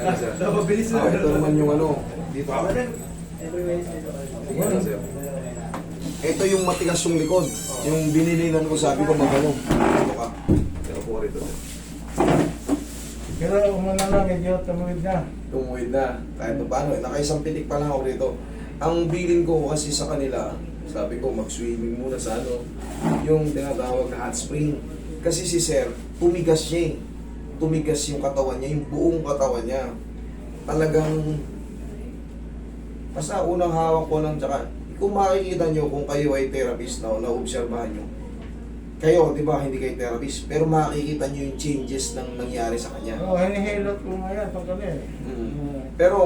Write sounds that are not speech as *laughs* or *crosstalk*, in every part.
Sir? Napabilis na. Ah, ito naman yung ano. Dito ka. Every Wednesday ko. Sir? Ito yung matigas yung likod. Yung binilinan ko, sabi ko magano. Dito ka. Pero po rito, sir. Pero umano na, medyo tumuwid na. Tumuwid na. Kahit pa paano, eh. nakaisang pitik pa lang ako rito. Ang bilin ko kasi sa kanila, sabi ko mag-swimming muna sa ano, yung tinatawag na hot spring. Kasi si Sir, tumigas siya eh. Tumigas yung katawan niya, yung buong katawan niya. Talagang, basta unang hawak ko lang, tsaka, kung makikita nyo kung kayo ay therapist na o naobserbahan nyo, kayo, di ba, hindi kayo therapist, pero makikita nyo yung changes ng nangyari sa kanya. Oo, oh, hinihilot ko ngayon pag kami. Mm. Pero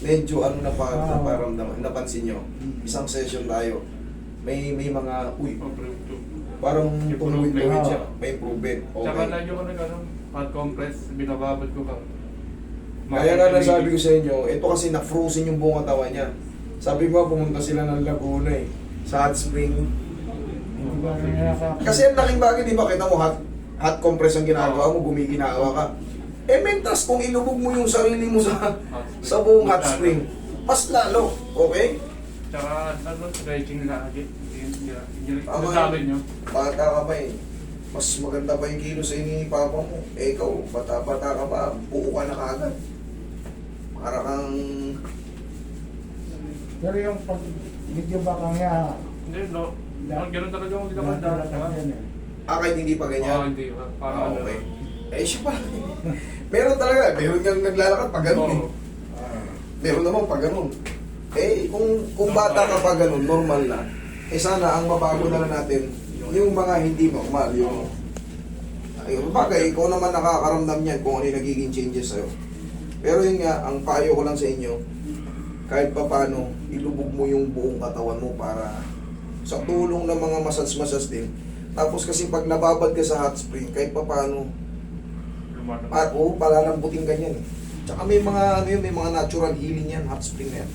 medyo ano na pa Ah. naparamdaman, napansin nyo, isang session tayo, may may mga, uy, parang Improvement. siya, may improvement. Tsaka na Okay. yung ano, hot compress, binababad ko ka. Kaya nga nasabi ko sa inyo, ito kasi na-frozen yung buong katawan niya. Sabi ko pumunta sila ng Laguna eh, sa hot spring. Kasi ang laking bagay, di ba, kita mo hot, hot compress ang ginagawa mo, gumiginawa ka. Eh, mentas, kung ilubog mo yung sarili mo sa sa buong hot spring, mas lalo, okay? Tsaka ano, stretching lagi. Nasabi yun. nyo. Bata ka pa eh. Mas maganda pa yung kilo sa ni papa mo. Eh ikaw, bata-bata ka pa, buo ka na kagad. Para kang... Pero yung pag medyo baka nga, Hindi, no. Da- Ganun talaga ako dito dahan kanda. talaga yan eh. Ah, kahit hindi pa Oo, ganyan. hindi. Parang Ah, ano. okay. Eh, siya pa. *laughs* meron talaga. Meron niyang naglalakad pag ganun eh. Oo. Meron naman pag ganun. Eh, kung, kung bata ka pa ganun, normal na. Eh sana, ang mabago na lang natin, yung mga hindi normal, yung... Ay, bagay, ikaw naman nakakaramdam niyan kung ano yung nagiging changes sa'yo. Pero yun nga, ang payo ko lang sa inyo, kahit pa paano, ilubog mo yung buong katawan mo para sa tulong ng mga massage-massage din. Tapos kasi pag nababad ka sa hot spring, kahit pa paano, at oo, palalambutin ka niyan. Tsaka may mga, ano yun, may mga natural healing yan, hot spring na yan.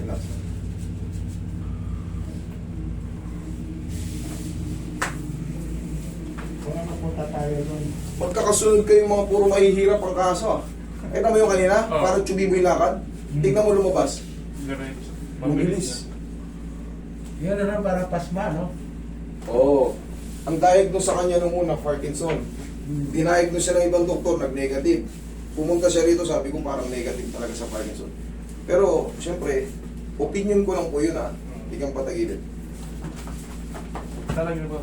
Relax. Kung ano punta tayo doon. Magkakasunod kayong mga puro mahihirap ang kaso. Kita mo yung kanina, Oo. parang tsubi mo yung lakad. Tingnan mo lumabas. Diretso. Mabilis. Yun na para pasma, no? Oo. Ang diagnose sa kanya nung una, Parkinson. Diniagnose siya ng ibang doktor, nag-negative. Pumunta siya rito, sabi ko parang negative talaga sa Parkinson. Pero, siyempre, opinion ko lang po yun ah. Hindi kang patagilid. Talaga ba?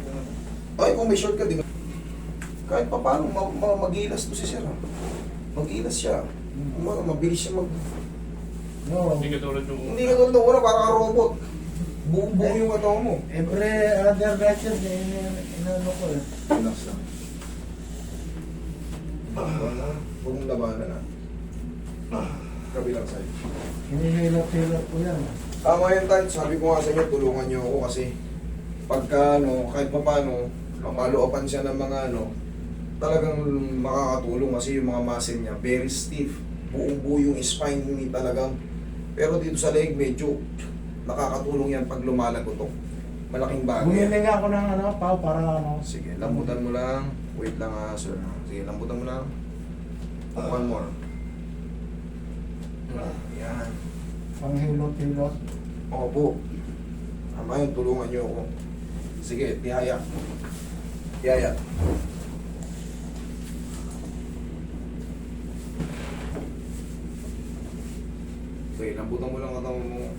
Ay, kung may short ka, di ba? Kahit pa paano, ma- ma- mag-ilas to si Sir. ah. Mag-ilas siya. Ma- mabilis siya mag... No. Hindi ka tulad yung... Hindi ka doon wala, parang kang robot. Buong-buo yung katawan mo. Every other yun, eh, in- inano ko eh. Relax lang. Wala. Huwag mong labanan na. Kabilang side. Hinihilot-hilot ko yan. Tama yun tayo. Sabi ko nga sa inyo, tulungan niyo ako kasi pagka ano, kahit pa paano, mapaluapan siya ng mga ano, talagang makakatulong kasi yung mga muscle niya, very stiff. Buong buo yung spine ni talagang. Pero dito sa leg, medyo nakakatulong yan pag lumalagotok. Malaking bagay. Bumili nga ako ng ano, pao para ano. Sige, lambutan mo lang. Wait lang ah, sir. Sige, lambutan mo lang. One more. Yan. Panghilot-hilot. Opo. Tama yun, tulungan niyo ako. Sige, tihaya. Tihaya. Sige, lambutan mo lang katawan mo.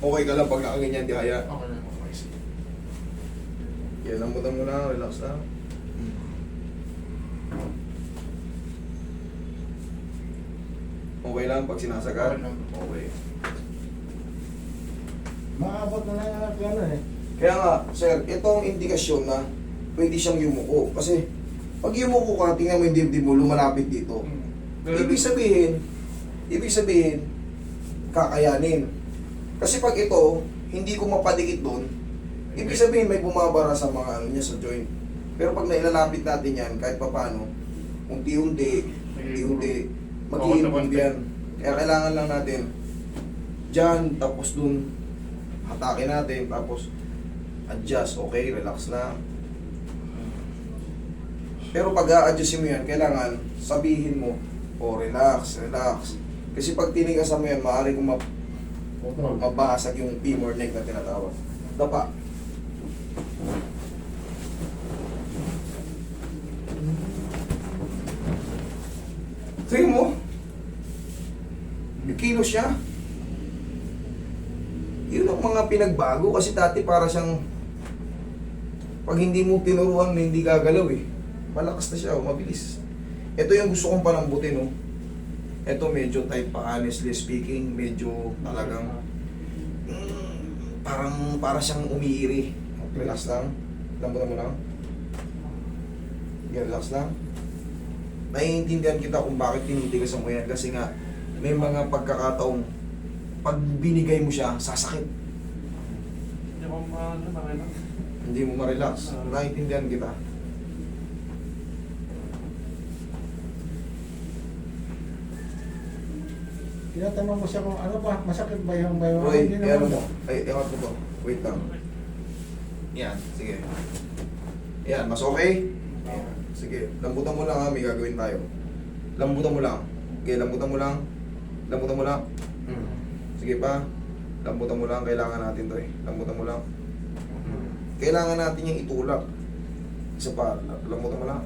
Okay ka lang pag nakaganyan, tihaya. Okay lang. Okay, sige. Yan, lambutan mo lang, relax lang. Okay lang pag sinasagat? Okay lang. Okay. Maabot na lang yung gano'n eh. Kaya nga, sir, ito ang indikasyon na pwede siyang yumuko. Kasi, pag yumuko ka, tingnan mo yung dibdib mo, lumalapit dito. Hmm. Ibig sabihin, ibig sabihin, kakayanin. Kasi pag ito, hindi ko mapadikit doon, ibig sabihin may bumabara sa mga ano niya sa joint. Pero pag nailalapit natin yan, kahit pa paano, unti-unti, unti-unti, mag-i-improve yan. Kaya kailangan lang natin Diyan, tapos dun, hatake natin, tapos adjust, okay, relax na. Pero pag a-adjustin mo yan, kailangan sabihin mo, oh, relax, relax. Kasi pag tinigasan mo yan, maaari kong map- mabasag yung femur neck na tinatawag. Dapa. Tingnan mo. May kilos siya. Mga pinagbago kasi dati para siyang pag hindi mo tinuruan hindi gagalaw eh. Malakas na siya, oh, mabilis. Ito yung gusto kong palambutin, oh. Ito medyo type pa, honestly speaking, medyo talagang mm, parang para siyang umiiri. Relax lang. Lambutan mo lang. Sige, relax lang. Naiintindihan kita kung bakit tinitigasan mo yan kasi nga may mga pagkakataong pag binigay mo siya, sasakit. Ko ma- ano, makita. Hindi mo ma-relax. Naiintindihan kita. Tinatanong ko siya kung ano ba, masakit ba yung bayo? Hindi ano mo? Ay, ewan ko to. Wait lang. Yan, sige. Yan, mas okay? Yan. Sige, lambutan mo lang ha, may gagawin tayo. Lambutan mo lang. Okay, lambutan mo lang. Lambutan mo lang. Hmm. Sige pa. Lambutan mo lang, kailangan natin to eh. Lambutan mo lang. Kailangan natin yung itulak. Isa pa, lambutan mo lang.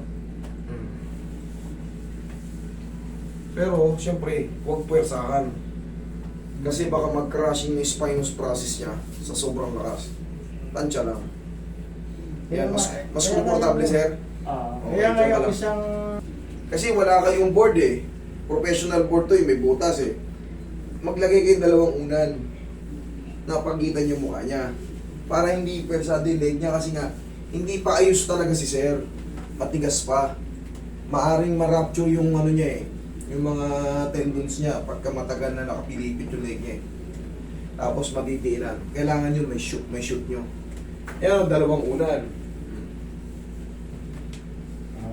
Pero, syempre, huwag puwersahan. Kasi baka mag-crushing yung spinous process niya sa sobrang lakas. Tansya lang. Yan, mas, mas komportable, sir. Ah, Okay, Kaya nga tsaka yung lang. isang... Kasi wala kayong board eh. Professional board to eh, may butas eh. Maglagay kayong dalawang unan na pagitan yung mukha niya. Para hindi pwersado yung leg niya kasi nga, hindi pa ayos talaga si sir. Matigas pa. Maaring marapture yung ano niya eh. Yung mga tendons niya pagka matagal na nakapilipit yung leg niya eh. Tapos matitiilan. Kailangan yun, may shoot, may shoot nyo. Yan ang dalawang unan.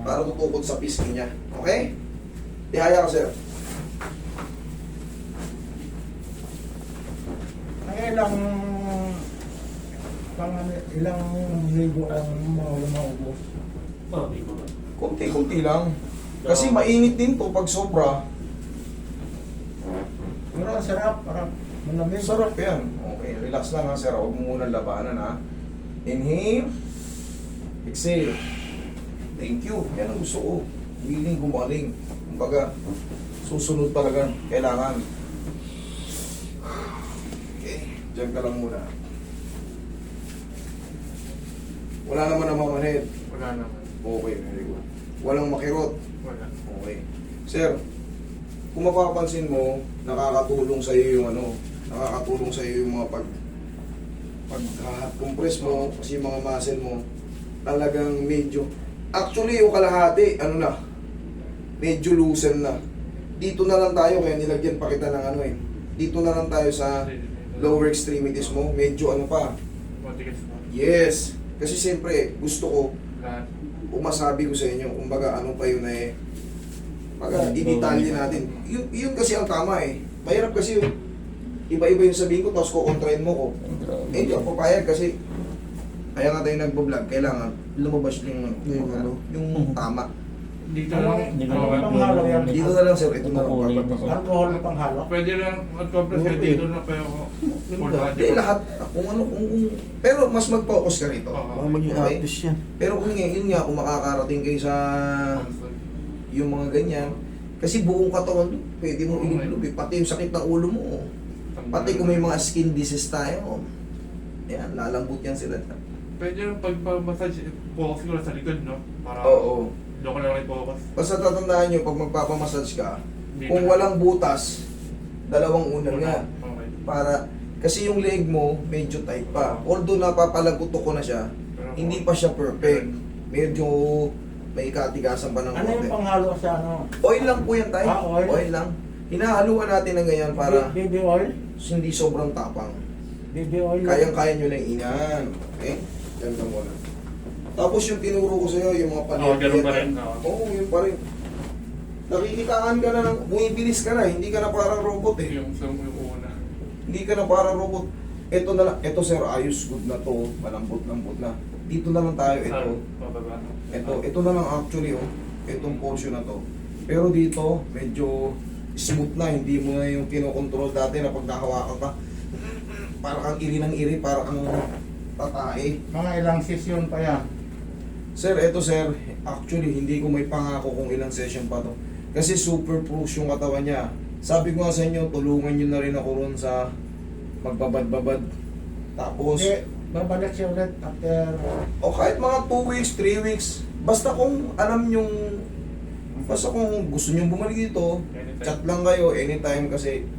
Para tutukod sa pisngi niya. Okay? Tihaya ka, sir. Ang ilang... Pang ilang libo ang mga lumaubos. di ko. Kunti-kunti lang. Kasi mainit din to pag sobra. Pero ang sarap, parang malamig. Sarap yan. Okay, relax lang ha, sir. Huwag mo muna labanan ha. Inhale. Exhale. Thank you. Yan ang gusto ko. Willing gumaling. Kumbaga, susunod talaga. Kailangan. Dyan ka lang muna. Wala naman namamanid. Wala naman. Okay, very good. Walang makirot. Wala. Okay. Sir, kung mapapansin mo, nakakatulong sa iyo yung ano, nakakatulong sa iyo yung mga pag pag ah, compress mo kasi yung mga muscle mo talagang medyo actually yung kalahati ano na medyo loosen na dito na lang tayo kaya nilagyan pa kita ng ano eh dito na lang tayo sa lower extremities mo medyo ano pa Matigas yes kasi siyempre gusto ko Lahat. umasabi ko sa inyo, kumbaga ano pa yun eh, Baga, i-detalye natin. Yun, yun kasi ang tama eh. Mahirap kasi yung iba-iba yung sabihin ko, tapos kukontrain mo ko. Eh, hindi ako papayag kasi kaya nga tayo nagbo-vlog, kailangan lumabas yung, yung, ano, yung tama. Dito lang. ano Oo. bang halo yan? Dito na lang sir, ito na lang. Alcohol na panghalo. Pwede lang mag-compress kayo dito na pero for Hindi, lahat. Kung ano, kung, kung, pero mas mag-focus ka rito. Oo. Baka maging Okay. artist yan. Pero kung nga, yun nga, kung makakarating kayo sa yung mga ganyan, kasi buong katawan, pwede mo Oo, iliblob eh. Pati yung sakit ng ulo mo. oh. Pati kung may mga skin disease tayo, yan, lalambot yan sila. Pwede lang pagpa-massage, focus ko lang sa likod, no? Para Oo. Doon ko lang i-focus. Basta tatandaan nyo, pag magpapamassage ka, Dito. kung walang butas, dalawang unan nga. Okay. Para, kasi yung leg mo, medyo tight pa. Although napapalagutok ko na siya, Pero hindi pa siya perfect. Medyo may katigasan pa ng Ano yung konti. panghalo sa ano? Oil lang po yan tayo. Ah, oil? lang. Hinahaluan natin ng ganyan para Baby oil? hindi sobrang tapang. Baby oil? Kayang-kaya nyo lang inan. Okay? Yan ka muna. Tapos yung tinuro ko sa'yo, yung mga Oo, paniyat ganun pa rin, oo. Oo, yun pa rin. Nakikitaan ka na, ng, bumibilis ka na, hindi ka na parang robot eh. Yung sa yung una. Hindi ka na para robot. Ito na lang, ito sir, ayos, good na to, malambot-lambot na. Dito na lang tayo, ito. Ito, ito na lang actually, oh. Itong portion na to. Pero dito, medyo smooth na, hindi mo na yung kinokontrol dati na pag nakahawakan ka. Parang ang iri ng iri, parang ang tatae. Mga ilang session pa yan. Sir, eto sir, actually hindi ko may pangako kung ilang session pa to. Kasi super push yung katawan niya. Sabi ko nga sa inyo, tulungan nyo na rin ako ron sa magbabad-babad. Tapos, Hindi, babalik siya ulit after o kahit mga 2 weeks, 3 weeks, basta kung alam yung, basta kung gusto nyo bumalik dito, Anytime. chat lang kayo anytime kasi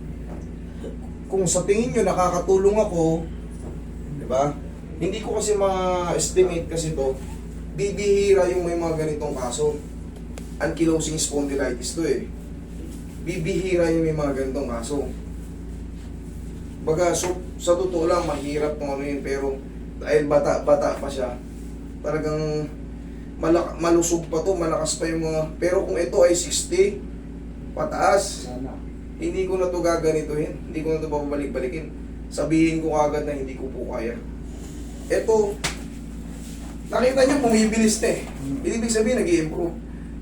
kung sa tingin nyo nakakatulong ako, di ba? Hindi ko kasi ma-estimate kasi to, bibihira yung may mga ganitong kaso. Ankylosing spondylitis to eh. Bibihira yung may mga ganitong kaso. Baga, so, sa totoo lang, mahirap kung ano yun, pero dahil bata-bata pa siya, talagang malak malusog pa to, malakas pa yung mga, pero kung ito ay 60, pataas, hindi ko na to gaganituhin, hindi ko na to babalik-balikin. Sabihin ko agad na hindi ko po kaya. Ito, nakita niyo bumibilis na eh. Ibig sabihin, nag improve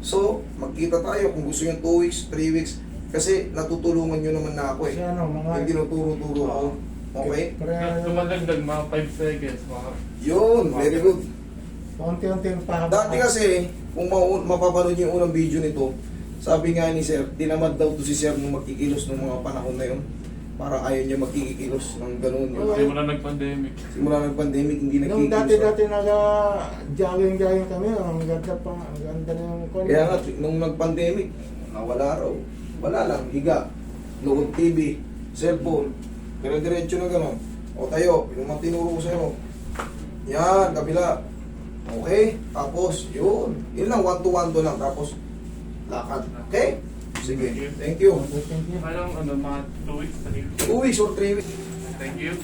So, magkita tayo kung gusto nyo 2 weeks, 3 weeks, kasi natutulungan nyo naman na ako eh. Kasi ano, mga... Yung tinuturo-turo ako. Okay? Pero, Tumalagdag mga 5 seconds. Mga Yun, very good. Unti-unti yung pahaba. Dati kasi, kung mau- mapapanood niyo yung unang video nito, sabi nga ni Sir, tinamad daw to si Sir nung magkikilos nung mga panahon na yun. Parang ayaw niya magkikilos ng ganun. Yun. Hindi mo na nag-pandemic. Simula ng pandemic, hindi Nung nagkikilos. dati-dati naga-jogging-jogging kami, ang ganda pa, ang ganda na yung kwan. Kaya nga, nung nag-pandemic, nawala raw. Wala lang, higa. Nood TV, cellphone. Dire-diretso na gano'n. O tayo, yung mga tinuro ko sa'yo. Yan, kabila. Okay? Tapos, yun. Yun lang, one to one to lang. Tapos, lakad. Okay? Sige. Thank you. Thank you. Parang ano, mga 2 weeks, 3 weeks. Two weeks or three weeks. Thank you.